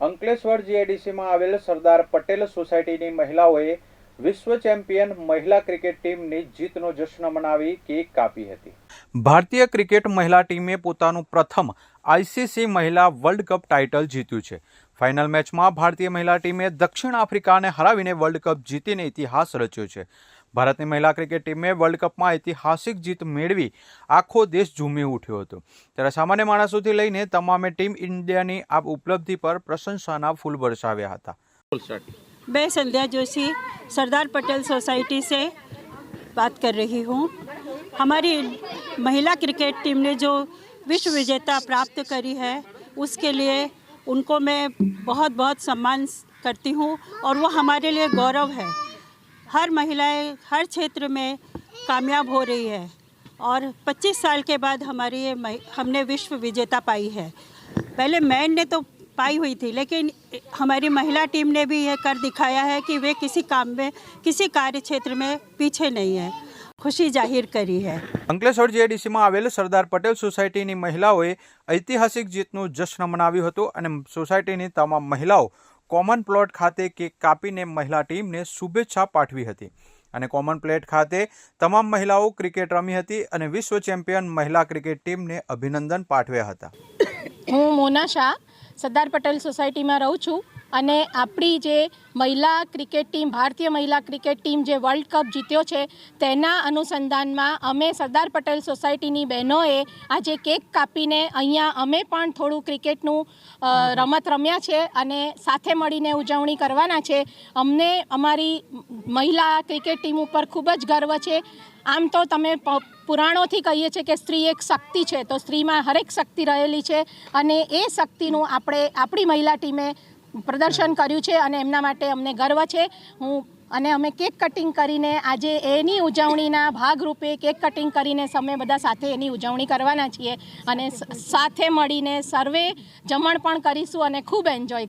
અંકલેશ્વર જીઆઈડીસીમાં આવેલ સરદાર પટેલ સોસાયટીની મહિલાઓએ વિશ્વ ચેમ્પિયન મહિલા ક્રિકેટ ટીમની જીતનો જશ્ન મનાવી કેક કાપી હતી. ભારતીય ક્રિકેટ મહિલા ટીમે પોતાનું પ્રથમ આઈસીસી મહિલા વર્લ્ડ કપ ટાઇટલ જીત્યું છે. ફાઇનલ મેચમાં ભારતીય મહિલા ટીમે દક્ષિણ આફ્રિકાને હરાવીને વર્લ્ડ કપ જીતીને ઇતિહાસ રચ્યો છે. ભારતની મહિલા ક્રિકેટ ટીમે વર્લ્ડ કપમાં ઐતિહાસિક જીત મેળવી આખો દેશ ઝૂમી ઉઠ્યો હતો ત્યારે સામાન્ય માણસોથી લઈને તમામે ટીમ ઇન્ડિયાની આ ઉપલબ્ધિ પર પ્રશંસાના ફૂલ વરસાવ્યા હતા मैं संध्या जोशी सरदार पटेल सोसाइटी से बात कर रही हूँ हमारी महिला क्रिकेट टीम ने जो विश्व विजेता प्राप्त करी है उसके लिए उनको मैं बहुत बहुत सम्मान करती हूँ और वो हमारे लिए गौरव है हर महिलाएं हर क्षेत्र में कामयाब हो रही है और 25 साल के बाद हमारी ये महि- हमने विश्व विजेता पाई है पहले मैन ने तो पाई हुई थी लेकिन हमारी महिला टीम ने भी यह कर दिखाया है कि वे किसी काम में किसी कार्य क्षेत्र में पीछे नहीं है खुशी जाहिर करी है અંકલેશ્વર જીઆઈડીસીમાં આવેલ સરદાર પટેલ સોસાયટીની મહિલાઓએ ઐતિહાસિક જીતનું જશ્ન મનાવ્યું હતું અને સોસાયટીની તમામ મહિલાઓ કોમન પ્લોટ ખાતે કેક કાપીને મહિલા ટીમને શુભેચ્છા પાઠવી હતી. અને કોમન પ્લેટ ખાતે તમામ મહિલાઓ ક્રિકેટ રમી હતી અને વિશ્વ ચેમ્પિયન મહિલા ક્રિકેટ ટીમને અભિનંદન પાઠવ્યા હતા. હું મોના શાહ, સરદાર પટેલ સોસાયટીમાં રહું છું. અને આપણી જે મહિલા ક્રિકેટ ટીમ, ભારતીય મહિલા ક્રિકેટ ટીમ જે વર્લ્ડ કપ જીત્યો છે, તેના અનુસંધાનમાં અમે સરદાર પટેલ સોસાયટીની બહેનોએ આજે કેક કાપીને અહીંયા અમે પણ થોડું ક્રિકેટનું રમત રમ્યા છે અને સાથે મળીને ઉજવણી કરવાના છે. અમને અમારી મહિલા ક્રિકેટ ટીમ ઉપર ખૂબ જ ગર્વ છે. આમ તો તમે પુરાણોથી કહીએ છીએ કે સ્ત્રી એક શક્તિ છે, તો સ્ત્રીમાં હરેક શક્તિ રહેલી છે અને એ શક્તિનું આપણે આપણી મહિલા ટીમે પ્રદર્શન કર્યું છે અને એમના માટે અમને ગર્વ છે. હું અને અમે કેક કટિંગ કરીને આજે એની ઉજવણીના ભાગરૂપે કેક કટિંગ કરીને અમે બધા સાથે એની ઉજવણી કરવાના છીએ અને સાથે મળીને સર્વે જમણ પણ કરીશું અને ખૂબ એન્જોય